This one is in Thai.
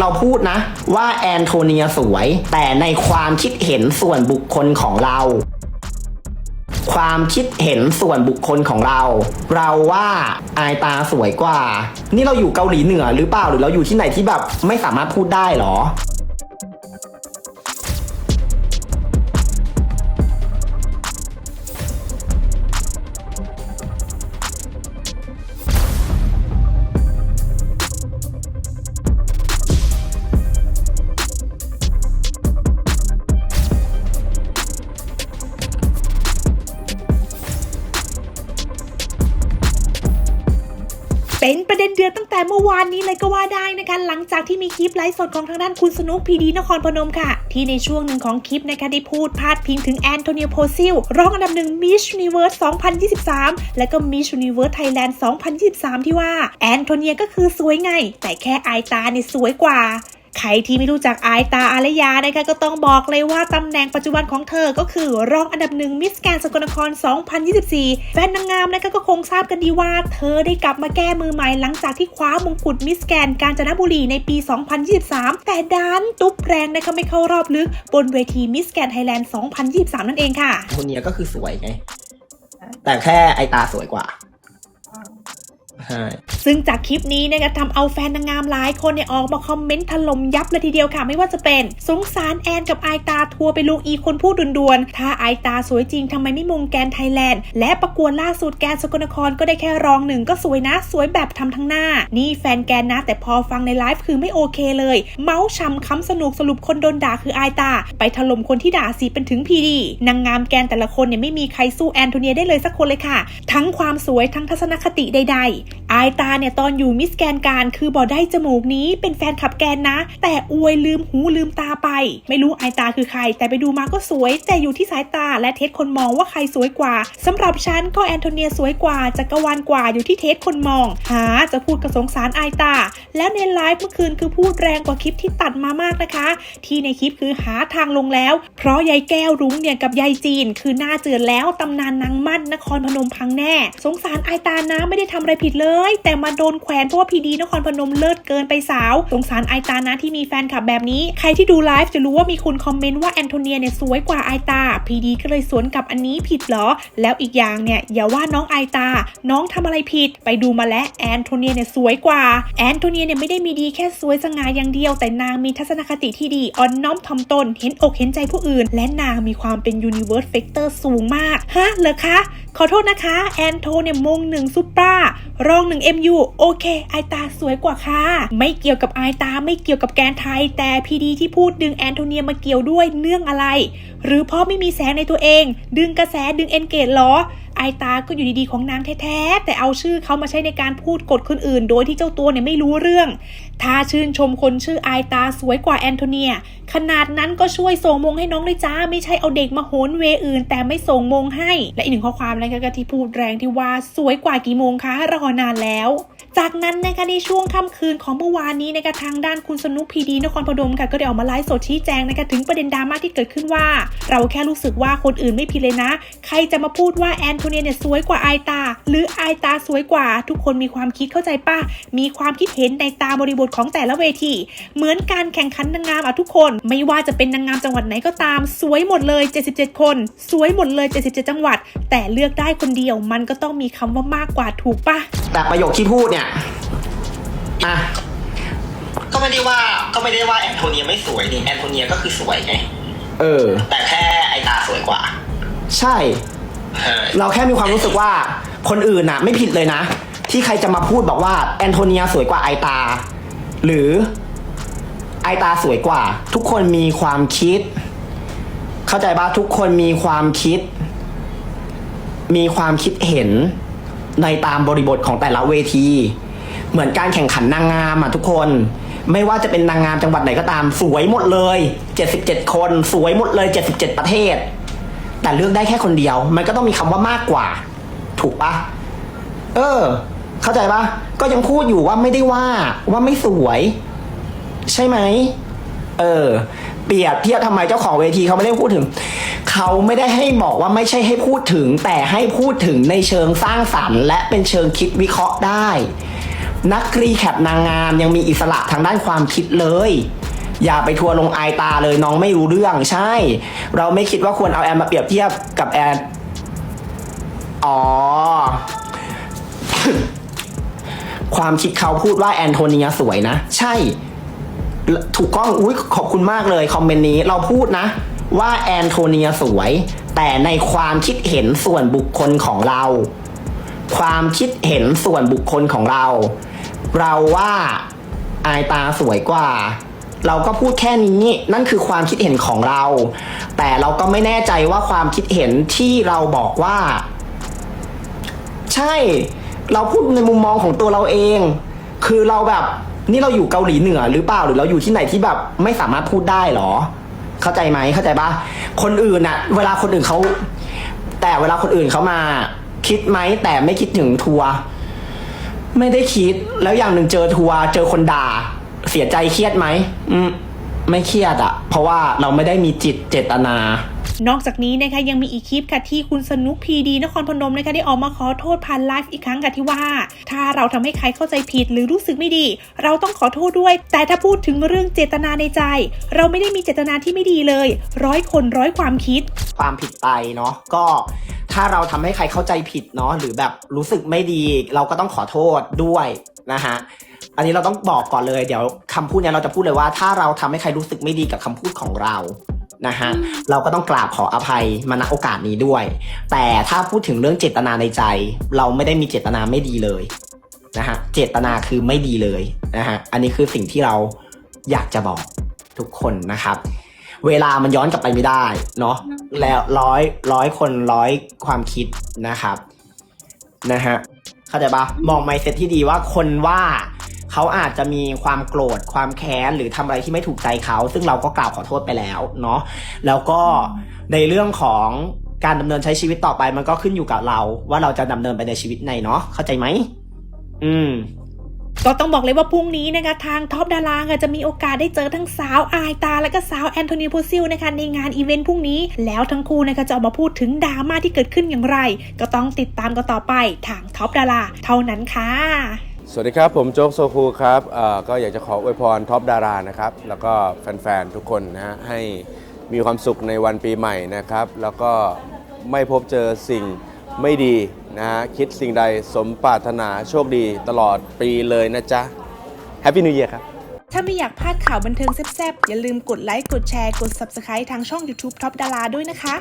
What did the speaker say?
เราพูดนะ ว่าแอนโทเนียสวย แต่ในความคิดเห็นส่วนบุคคลของเรา ความคิดเห็นส่วนบุคคลของเรา เราว่าอายตาสวยกว่า นี่เราอยู่เกาหลีเหนือหรือเปล่าหรือเราอยู่ที่ไหนที่แบบไม่สามารถพูดได้หรอ เป็นประเด็นเดือดตั้งแต่เมื่อวานนี้เลยก็ว่าได้นะคะ หลังจากที่มีคลิปไลฟ์สดของทางด้านคุณสนุกพีดีนครพนมค่ะ ที่ในช่วงหนึ่งของคลิปนะคะได้พูดพาดพิงถึงแอนโทเนียโพซิลรองอันดับหนึ่งมิช s ูนิเวิร์ส2023 และก็มิช s ูนิเวิร์สไทยแลนด์2023 ที่ว่าแอนโทเนียก็คือสวยไง แต่แค่อายตาเนี่ยสวยกว่า ใครที่ไม่รู้จักอายตาอารยานะคะก็ต้องบอกเลยว่าตำแหน่งปัจจุบันของเธอก็คือรองอันดับหนึ่งมิสแกนสกลนคร 2024 แฟนนางงามนะคะก็คงทราบกันดีว่า เธอได้กลับมาแก้มือใหม่หลังจากที่คว้ามงกุฎมิสแกนกาญจนบุรีในปี 2023 แต่ดันตุ๊บแรงนะคะไม่เข้ารอบลึกบนเวทีมิสแกนไทยแลนด์ 2023 นั่นเองค่ะโทเนียก็คือสวยไง แต่แค่ไอตาสวยกว่า ใช่ซึ่งจากคลิปนี้เนะคะทำเอาแฟนนางงามหลายคนเนี่ยออกมาคอมเมนต์ถล่มยับเลยทีเดียวค่ะ ไม่ว่าจะเป็นสงสารแอนกับไอายตาทัวร์ไปลงอีคนพูดด่วนๆ ถ้าไอายตาสวยจริงทำไมไม่มงแกนไทยแลนด์ และประกวดล่าสุดแกนสกลนครก็ได้แค่รองหนึ่งก็สวยนะ สวยแบบทำทั้งหน้า นี่แฟนแกนนะ แต่พอฟังในไลฟ์คือไม่โอเคเลย เมาส์ชำคำสนุกสรุปคนโดนด่าคือไอายตา ไปถล่มคนที่ด่าสีเป็นถึงพีดีนางงามแกนแต่ละคนเนี่ยไม่มีใครสู้แอนโทเนียได้เลยสักคนเลยค่ะ ทั้งความสวยทั้งทัศนคติใดๆอายตาเนี่ยตอนอยู่มิสแกนการคือบอได้จมูกนี้เป็นแฟนขับแกนนะ แต่อวยลืมหูลืมตาไป ไม่รู้อายตาคือใคร แต่ไปดูมาก็สวย แต่อยู่ที่สายตาและเทสคนมองว่าใครสวยกว่าสำหรับฉันก็แอนโทเนียสวยกว่าจักรวาลกว่าอยู่ที่เทสคนมอง หา จะพูดกระสงสารอายตา แล้วในไลฟ์เมื่อคืนคือพูดแรงกว่าคลิปที่ตัดมามากนะคะ ที่ในคลิปคือหาทางลงแล้ว เพราะยายแก้วรุ้งเนี่ยกับยายจีน คือหน้าเจือนแล้วตำนานนางมั่นนครพนมพังแน่ สงสารอายตานะไม่ได้ทำอะไรผิดเลย แต่มาโดนแขวนเพราะว่าพีดีนครพนมเลิศเกินไปสาว สงสารไอตานะที่มีแฟนคลับแบบนี้ ใครที่ดูไลฟ์จะรู้ว่ามีคนคอมเมนต์ว่าแอนโทเนียเนี่ยสวยกว่าไอตา พีดีก็เลยสวนกลับอันนี้ผิดเหรอ แล้วอีกอย่างเนี่ยอย่าว่าน้องไอตา น้องทำอะไรผิด ไปดูมาแล้วแอนโทเนียเนี่ยสวยกว่า แอนโทเนียเนี่ยไม่ได้มีดีแค่สวยสง่าอย่างเดียว แต่นางมีทัศนคติที่ดีอ่อนน้อมถ่อมตน เห็นอกเห็นใจผู้อื่น และนางมีความเป็น universe factor สูงมาก ฮะเหรอคะ ขอโทษนะคะ แอนโทเนี่ยมงหนึ่งซุปเปอร์รองหนึ่ง MU โอเคไอายตาสวยกว่าค่ะ ไม่เกี่ยวกับไอายตาไม่เกี่ยวกับแกนไทย แต่พีดีที่พูดดึงแอนโทเนียมาเกี่ยวด้วยเนื่องอะไร หรือเพราะไม่มีแสงในตัวเอง ดึงกระแสดึงเอนเกจหรอ อายตาก็อยู่ดีๆของนางแท้ๆแต่เอาชื่อเขามาใช้ในการพูดกดคนอื่น โดยที่เจ้าตัวเนี่ยไม่รู้เรื่อง ถ้าชื่นชมคนชื่อไอายตาสวยกว่าแอนโทเนีย ขนาดนั้นก็ช่วยส่งมงให้น้องเลยจ้า ไม่ใช่เอาเด็กมาโหนเวอื่น แต่ไม่ส่งมงให้ และอีกหนึ่งข้อความนะคะก็ที่พูดแรงที่ว่าสวยกว่ากี่โมงคะรอนานแล้วจากนั้นนะคะในช่วงค่ำคืนของเมื่อวานนี้นะคะทางด้านคุณสนุกพีดีนครพนมค่ะก็ได้ออกมาไลฟ์สดชี้แจงนะคะถึงประเด็นดราม่าที่เกิดขึ้นว่า เราแค่รู้สึกว่าคนอื่นไม่ผิดเลยนะ ใครจะมาพูดว่าแอนโทเนียเนี่ยสวยกว่าไอายตา หรือไอายตาสวยกว่า ทุกคนมีความคิดเข้าใจป่ะ มีความคิดเห็นในตามบริบทของแต่ละเวที เหมือนการแข่งขันนางงามอะทุกคน ไม่ว่าจะเป็นนางงามจังหวัดไหนก็ตาม สวยหมดเลย 77 คน สวยหมดเลย 77 จังหวัด แต่เลือกได้คนเดียวมันก็ต้องมีคำว่ามากกว่าถูกป่ะ แต่ประโยคที่พูดเนี่ยอะก็ไม่ได้ว่าก็ไม่ได้ว่าแอนโทเนียไม่สวยนี่แอนโทเนียก็คือสวยไงเออ แต่แค่ไอตาสวยกว่า ใช่ เราแค่มีความรู้สึกว่าคนอื่นน่ะ ไม่ผิดเลยนะ ที่ใครจะมาพูดบอกว่าแอนโทเนียสวยกว่าไอตา หรือไอตาสวยกว่า ทุกคนมีความคิด เข้าใจป่ะทุกคนมีความคิด มีความคิดเห็นในตามบริบทของแต่ละเวที เหมือนการแข่งขันนางงามอะทุกคน ไม่ว่าจะเป็นนางงามจังหวัดไหนก็ตามสวยหมดเลย 77 คน สวยหมดเลย 77 ประเทศ แต่เลือกได้แค่คนเดียว มันก็ต้องมีคำว่ามากกว่า ถูกปะเออ เข้าใจปะก็ยังพูดอยู่ว่าไม่ได้ว่า ว่าไม่สวย ใช่ไหม เออ เปรียบเทียบทำไมเจ้าของเวทีเขาไม่ได้พูดถึง เขาไม่ได้ให้บอกว่าไม่ใช่ให้พูดถึง แต่ให้พูดถึงในเชิงสร้างสรรค์ และเป็นเชิงคิดวิเคราะห์ได้ นักรีแคปนางงามยังมีอิสระทางด้านความคิดเลย อย่าไปทัวร์ลงไอายตาเลยน้องไม่รู้เรื่องใช่ เราไม่คิดว่าควรเอาแอนมาเปรียบเทียบกับแอนอ๋อ ความคิดเขาพูดว่าแอนโทเนียสวยนะ ใช่ ถูกต้องอุ้ยขอบคุณมากเลยคอมเมนต์นี้เราพูดนะ ว่าแอนโทเนียสวย แต่ในความคิดเห็นส่วนบุคคลของเรา ความคิดเห็นส่วนบุคคลของเรา เราว่าอายตาสวยกว่า เราก็พูดแค่นี้นั่นคือความคิดเห็นของเรา แต่เราก็ไม่แน่ใจว่าความคิดเห็นที่เราบอกว่า ใช่ เราพูดในมุมมองของตัวเราเอง คือเราแบบ นี่เราอยู่เกาหลีเหนือหรือเปล่าหรือเราอยู่ที่ไหนที่แบบ ไม่สามารถพูดได้หรอ เข้าใจไหมเข้าใจปะคนอื่นอะเวลาคนอื่นเขาแต่เวลาคนอื่นเขามา คิดไหมแต่ไม่คิดถึงทัวร์ไม่ได้คิดแล้วอย่างหนึ่งเจอทัวร์เจอคนด่า เสียใจเครียดไหมอืมไม่เครียดอะเพราะว่าเราไม่ได้มีจิตเจตนานอกจากนี้นะคะยังมีอีกคลิปค่ะที่คุณสนุกพีดีนครพนมนะคะได้ออกมาขอโทษผ่านไลฟ์อีกครั้งค่ะที่ว่า ถ้าเราทำให้ใครเข้าใจผิดหรือรู้สึกไม่ดี เราต้องขอโทษด้วย แต่ถ้าพูดถึงเรื่องเจตนาในใจ เราไม่ได้มีเจตนาที่ไม่ดีเลย ร้อยคนร้อยความคิด ความผิดไปเนาะก็ถ้าเราทำให้ใครเข้าใจผิดเนาะหรือแบบรู้สึกไม่ดี เราก็ต้องขอโทษด้วยนะฮะ อันนี้เราต้องบอกก่อนเลยเดี๋ยวคำพูดเนี้ยเราจะพูดเลยว่า ถ้าเราทำให้ใครรู้สึกไม่ดีกับคำพูดของเรานะฮะเราก็ต้องกราบขออภัยมาณโอกาสนี้ด้วย แต่ถ้าพูดถึงเรื่องเจตนาในใจ เราไม่ได้มีเจตนาไม่ดีเลยนะฮะเจตนาคือไม่ดีเลยนะฮะอันนี้คือสิ่งที่เราอยากจะบอกทุกคนนะครับ เวลามันย้อนกลับไปไม่ได้เนาะแล้วร้อยร้อยคนร้อยความคิดนะครับนะฮะเข้าใจปะมองไมเซ็ตที่ดีว่าคนว่า เขาอาจจะมีความโกรธความแค้นหรือทำอะไรที่ไม่ถูกใจเขา ซึ่งเราก็กล่าวขอโทษไปแล้วเนาะแล้วก็ในเรื่องของการดำเนินใช้ชีวิตต่อไปมันก็ขึ้นอยู่กับเรา ว่าเราจะดำเนินไปในชีวิตไหนเนาะเข้าใจไหมอืมก็ต้องบอกเลยว่าพรุ่งนี้นะคะทางท็อปดาราค่ะจะมีโอกาสได้เจอทั้งสาวอายตา และก็สาวแอนโทนีโพซิลนะคะในงานอีเวนต์พรุ่งนี้ แล้วทั้งคู่นะคะจะออกมาพูดถึงดราม่าที่เกิดขึ้นอย่างไร ก็ต้องติดตามกันต่อไปทางท็อปดาราเท่านั้นค่ะ สวัสดีครับ ผมโจ๊กโซคูครับก็อยากจะขออวยพรท็อปดารานะครับ แล้วก็แฟนๆ ทุกคนนะฮะให้มีความสุขในวันปีใหม่นะครับ แล้วก็ไม่พบเจอสิ่งไม่ดีนะฮะคิดสิ่งใดสมปรารถนาโชคดีตลอดปีเลยนะจ๊ะแฮปปี้นิวเยียร์ครับ ถ้าไม่อยากพลาดข่าวบันเทิงแซ่บๆ อย่าลืมกดไลค์ กดแชร์ กด Subscribe ทางช่อง YouTube Top ดาราด้วยนะคะ